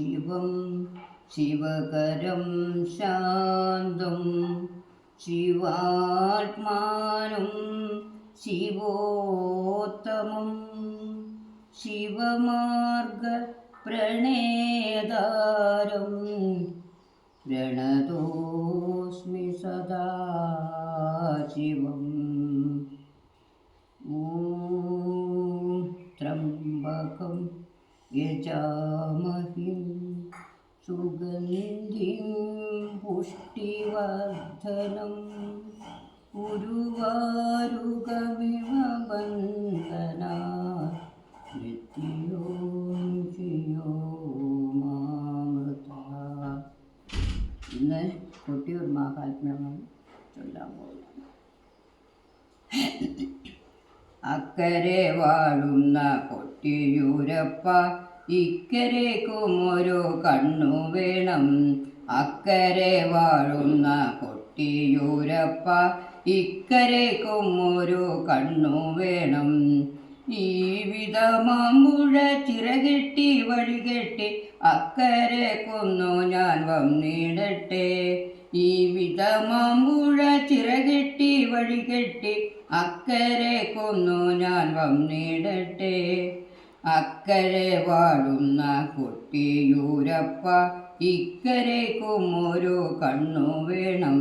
ശിവം ശിവകരം ശാന്തം ശിവാത്മാനം ശിവോത്തമം ശിവമാർഗ പ്രണേതാരം പ്രണതോസ്മി സദാ ശിവം. സുഗന്ധിം പുഷ്ടിവർദ്ധനം ഉരുവാരുകമിവ ബന്ധന നിത്യോം ചെയ്യോ മാമൃത. ഇന്ന് കൊട്ടിയൂർ മഹാത്മ്യമാണ് ചൊല്ലാൻ പോകുന്നത്. അക്കരെ വാഴുന്ന കൊട്ടിയൂരപ്പ ഇക്കരേക്കും ഒരു കണ്ണു വേണം. അക്കരെ വാഴുന്ന കൊട്ടിയൂരപ്പ ഇക്കരേക്കും ഒരു കണ്ണു വേണം. ഈ വിധമാമ്പുഴ ചിറകെട്ടി വഴികെട്ടി അക്കരെ കൊന്നു ഞാൻ വന്നിടട്ടെ. ഈ വിധമാമ്പുഴ ചിറകെട്ടി വഴികെട്ടി അക്കരെ കൊന്നു ഞാൻ വന്നിടട്ടെ. അക്കരെ വാഴുന്ന കുട്ടിയൂരപ്പ ഇക്കരേക്കും ഒരു കണ്ണു വേണം.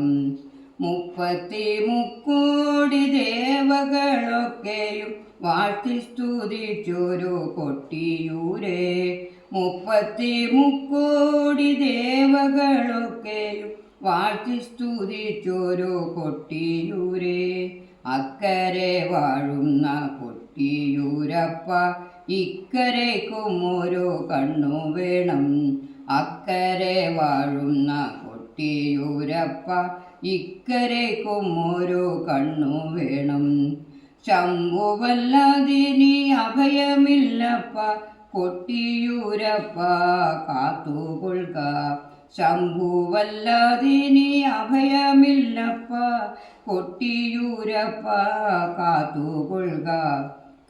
മുപ്പത്തി മുക്കോടി ദേവകളൊക്കെയും വാഴ്ത്തി സ്തുതിച്ചൊരു കൊട്ടിയൂരേ. മുപ്പത്തി മുക്കോടി ദേവകളൊക്കെയും വാഴ്ത്തി സ്തുതിച്ചൊരു കൊട്ടിയൂരേ. അക്കരെ വാഴുന്ന കൊട്ടിയൂരപ്പ ഇക്കരേക്കും ഒരു കണ്ണു വേണം. അക്കരെ വാഴുന്ന കൊട്ടിയൂരപ്പ ഇക്കരേക്കും ഒരു കണ്ണു വേണം. ശംഭുവല്ലാതിനി അഭയമില്ലപ്പ കൊട്ടിയൂരപ്പ കാത്തുകൊള്ളുക. ശംഭുവല്ലാതിനി അഭയമില്ലപ്പ കൊട്ടിയൂരപ്പ കാത്തുകൊള്ളുക.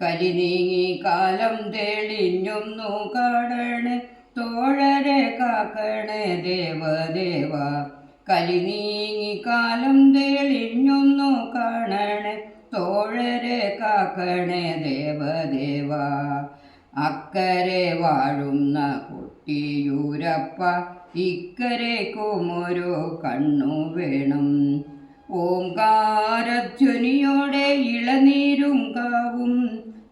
കലി നീങ്ങി കാലം തെളിഞ്ഞൊന്നു കാണണേ തോഴരെ കാക്കണേ ദേവദേവ. കലിനീങ്ങി കാലം തെളിഞ്ഞൊന്നു കാണണേ തോഴരെ കാക്കണേ ദേവദേവ. അക്കരെ വാഴുന്ന കുട്ടിയൂരപ്പ ഇക്കരേക്കും ഒരു കണ്ണു വേണം. ഓംകാരധ്വനിയോടെ ഇളനീരും കാവും.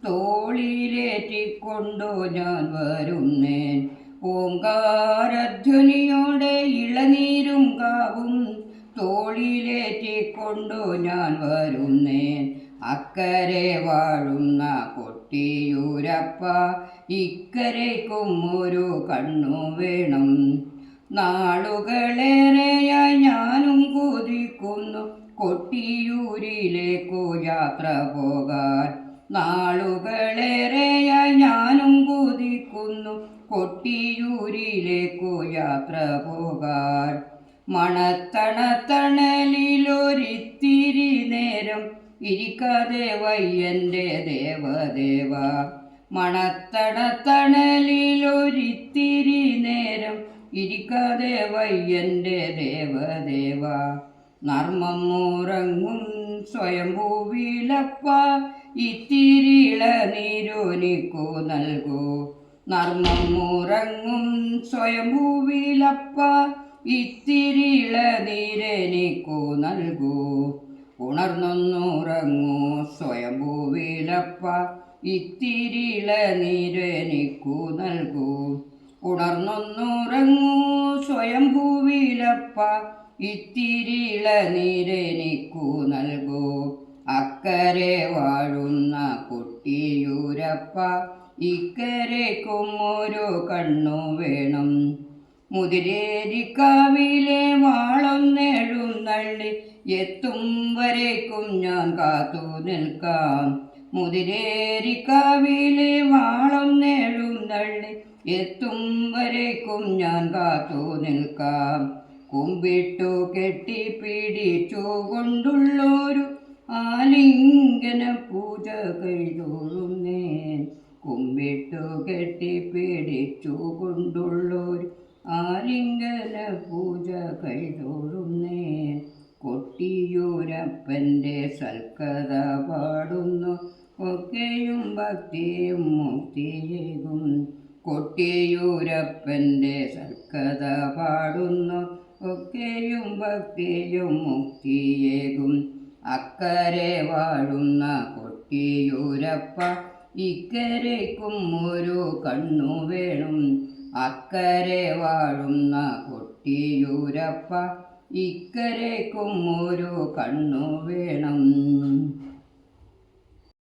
തോളിലേറ്റിക്കൊണ്ടു ഞാൻ വരുന്നേൻ. ഓംകാരധ്വനിയോടെ ഇളനീരും കാവും. തോളിയിലേറ്റിക്കൊണ്ടു ഞാൻ വരുന്നേൻ. അക്കരെ വാഴുന്ന കൊട്ടിയൂരപ്പ ഇക്കരയ്ക്കും ഒരു കണ്ണു വേണം. നാളുകളേറെയായി ഞാനും കൊതിക്കുന്നു. കൊട്ടിയൂരിലേക്കു യാത്ര പോകാൻ. നാളുകളേറെയായി ഞാനും കൊതിക്കുന്നു കൊട്ടിയൂരിലേക്കു യാത്ര പോകാൻ. മണത്തണത്തണലിലൊരിത്തിരി നേരം ഇരിക്കാതെ വയ്യന്റെ ദേവദേവ. മണത്തണത്തണലിലൊരിത്തിരി നേരം ഇരിക്കാതെ വയ്യന്റെ ദേവദേവ. നർമ്മം മുറങ്ങും സ്വയംഭൂവിലപ്പ ഇത്തിരിള നീരോനിക്കു നൽകൂ. നർമ്മം ഉറങ്ങും സ്വയംഭൂവിലപ്പ ഇത്തിരിള നീരെനിക്കു നൽകൂ. ഉണർന്നൊന്നുറങ്ങൂ സ്വയംഭൂവിലപ്പ ഇത്തിരിള നീരെനിക്കു നൽകൂ. ഉണർന്നൊന്നുറങ്ങൂ സ്വയംഭൂവിലപ്പ ഇത്തിരിള നിരനിക്കു നൽകൂ. അക്കരെ വാഴുന്ന കുട്ടിയൂരപ്പ ഇക്കരയ്ക്കും ഒരു കണ്ണു വേണം. മുതിരേരിക്കാവിലെ വാളം നേഴുന്നള്ളി എത്തും വരേക്കും ഞാൻ കാത്തു നിൽക്കാം. മുതിരേരിക്കാവിലെ വാളം നേഴുന്നള്ളി എത്തും വരേക്കും ഞാൻ കാത്തു നിൽക്കാം. കുമ്പിട്ടു കെട്ടി പിടിച്ചു കൊണ്ടുള്ളൊരു ആലിംഗന പൂജ കൈതൊഴുന്നേൻ കുമ്പിട്ടു കെട്ടിപ്പിടിച്ചു കൊണ്ടുള്ളൊരു ആലിംഗന പൂജ കൈതൊഴുന്നേൻ കൊട്ടിയൂരപ്പന്റെ സൽക്കഥ പാടുന്നു. ഒക്കെയും ഭക്തിയും മുക്തിയേകും കൊട്ടിയൂരപ്പന്റെ സൽക്കഥ പാടുന്നു. ഒക്കെയും ഭക്തിയും മുക്തിയേകും. അക്കരെ വാഴുന്ന കൊട്ടിയൂരപ്പ ഇക്കരയ്ക്കും ഒരു കണ്ണു വേണം. അക്കരെ വാഴുന്ന കൊട്ടിയൂരപ്പ ഇക്കരയ്ക്കും ഒരു കണ്ണു വേണം.